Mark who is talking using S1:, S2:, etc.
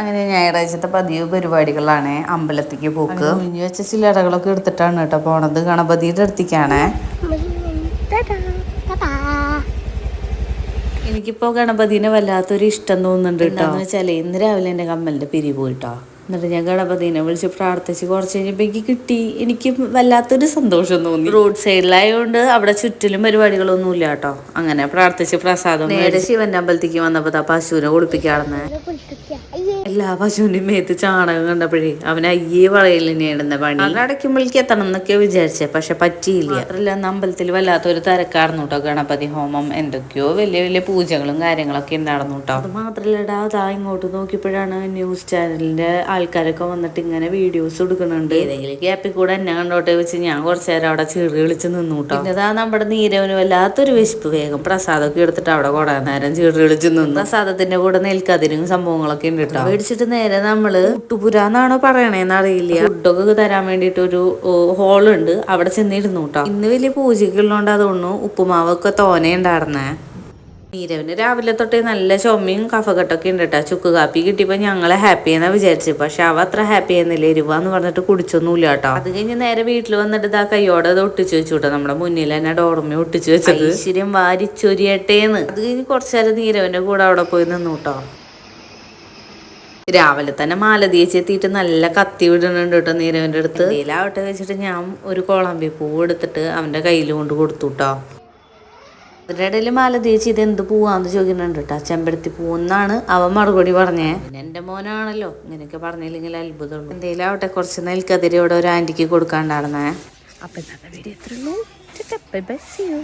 S1: അങ്ങനെ ഞായറാഴ്ചത്തെ പതിവ് പരിപാടികളാണ് അമ്പലത്തേക്ക് പോക്ക്. മുഞ്ഞു വെച്ച ചില്ലറകളൊക്കെ എടുത്തിട്ടാണ് കേട്ടോ പോണത്. ഗണപതിയുടെ അടുത്തേക്കാണ്. എനിക്കിപ്പോ ഗണപതിനെ വല്ലാത്തൊരു ഇഷ്ടം തോന്നുന്നുണ്ട് കേട്ടോ. എന്ന് വെച്ചാൽ ഇന്ന് രാവിലെ എന്റെ കമ്മലിന്റെ പിരി പോയിട്ടോ. എന്നിട്ട് ഞാൻ ഗണപതിനെ വിളിച്ച് പ്രാർത്ഥിച്ച് കുറച്ച് കഴിഞ്ഞപ്പോ എനിക്ക് കിട്ടി. എനിക്ക് വല്ലാത്തൊരു സന്തോഷം തോന്നി. റോഡ് സൈഡിലായതുകൊണ്ട് അവിടെ ചുറ്റിലും പരിപാടികളൊന്നും ഇല്ല കേട്ടോ. അങ്ങനെ പ്രാർത്ഥിച്ച് പ്രസാദം നേരെ ശിവന്റെ അമ്പലത്തേക്ക് വന്നപ്പോ ദാ പശുവിനെ കുളിപ്പിക്കാണെന്ന്. എല്ലാ പശുവിന്റെയും മേത്ത് ചാണകം കണ്ടപ്പോഴേ അവൻ അയ്യേ വളയിൽ തന്നെയായിരുന്ന പണി. അടയ്ക്കുമ്പോഴേക്ക് എത്തണം എന്നൊക്കെ വിചാരിച്ചേ പക്ഷെ പറ്റിയില്ല. മാത്രല്ല അന്ന് അമ്പലത്തിൽ വല്ലാത്തൊരു തിരക്കായിരുന്നു കേട്ടോ ഗണപതി ഹോമം. എന്തൊക്കെയോ വലിയ വലിയ പൂജകളും കാര്യങ്ങളൊക്കെ ഉണ്ടായിരുന്നു കേട്ടോ അത് മാത്രല്ലടാ അതാ ഇങ്ങോട്ട് നോക്കിയപ്പോഴാണ് ന്യൂസ് ചാനലിന്റെ ആൾക്കാരൊക്കെ വന്നിട്ട് ഇങ്ങനെ വീഡിയോസ് എടുക്കുന്നുണ്ട് ഏതെങ്കിലും ഗ്യാപ്പിൽ കൂടെ എന്നെ കണ്ടോട്ടെ വെച്ച് ഞാൻ കുറച്ചു നേരം അവിടെ ചീറി വിളിച്ച് നിന്നു കേട്ടോ ഇതാ നമ്മുടെ നീരവന് വല്ലാത്തൊരു വിശപ്പ്. വേഗം പ്രസാദമൊക്കെ എടുത്തിട്ട് അവിടെ കുറെ നേരം ചീറി വിളിച്ച് നിന്നു. പ്രസാദത്തിന്റെ കൂടെ നെൽക്കതിരും സംഭവങ്ങളൊക്കെ ഉണ്ട് കേട്ടോ. മേടിച്ചിട്ട് നേരെ നമ്മൾ കുട്ടുപുരാന്നാണോ പറയണേന്ന് അറിയില്ല. ഫുഡൊക്കെ തരാൻ വേണ്ടിട്ട് ഒരു ഹോളുണ്ട് അവിടെ ചെന്നിരുന്നു കേട്ടോ. ഇന്ന് വലിയ പൂജയ്ക്കുള്ളതുകൊണ്ട് അതൊന്നു ഉപ്പുമാവൊക്കെ തോനെ ഉണ്ടായിരുന്നേ. നീരവിന് രാവിലെ തൊട്ടേ നല്ല ചുമയും കഫക്കെട്ടൊക്കെ ഉണ്ട് കേട്ടോ. ചുക്ക് കാപ്പി കിട്ടിയപ്പോൾ ഞങ്ങളെ ഹാപ്പി എന്നാ വിചാരിച്ചു പക്ഷെ അവ അത്ര ഹാപ്പി ആയിരുന്നില്ല. എരിവാന്ന് പറഞ്ഞിട്ട് കുടിച്ചൊന്നുമില്ല കേട്ടോ. അത് കഴിഞ്ഞ് നേരെ വീട്ടിൽ വന്നിട്ട് ഇതാ കയ്യോടെ അത് ഒട്ടിച്ചു വെച്ചു കേട്ടോ. നമ്മുടെ മുന്നിൽ തന്നെ ഡോർമി ഒട്ടിച്ചു വെച്ചത്. ഐശ്വര്യം വാരിച്ചൊരിയട്ടേന്ന്. അത് കഴിഞ്ഞ് കുറച്ചു നേരം നീരവിന്റെ കൂടെ അവിടെ പോയി നിന്നു കേട്ടോ. രാവിലെ തന്നെ മാലതീച്ച് എത്തിയിട്ട് നല്ല കത്തി വിടുന്നുണ്ട് കേട്ടോ നീരവന്റെ അടുത്ത്. ഇതിലാവട്ടെ വെച്ചിട്ട് ഞാൻ ഒരു കോളാമ്പി പൂവ് എടുത്തിട്ട് അവന്റെ കയ്യിൽ കൊണ്ട് കൊടുത്തു കേട്ടോ അതിന്റെ ഇടയിൽ മാല തേച്ച് ഇത് എന്ത് പൂവാന്ന് ചോദിക്കുന്നുണ്ട് കേട്ടോ ചെമ്പരത്തി പൂവെന്നാണ് അവൻ മറുപടി പറഞ്ഞേ. പിന്നെ എന്റെ മോനാണല്ലോ ഇങ്ങനെയൊക്കെ പറഞ്ഞില്ലെങ്കിൽ അത്ഭുതമുള്ളൂ. എന്തെങ്കിലും ആവട്ടെ കുറച്ച് നെൽക്കതിരി ഇവിടെ ഒരു ആന്റിക്ക് കൊടുക്കാണ്ടാണെന്നേ
S2: അപ്പൊ ഇന്നത്തെ വീഡിയോ എത്രയുള്ളൂ ബൈ ബൈ സി യു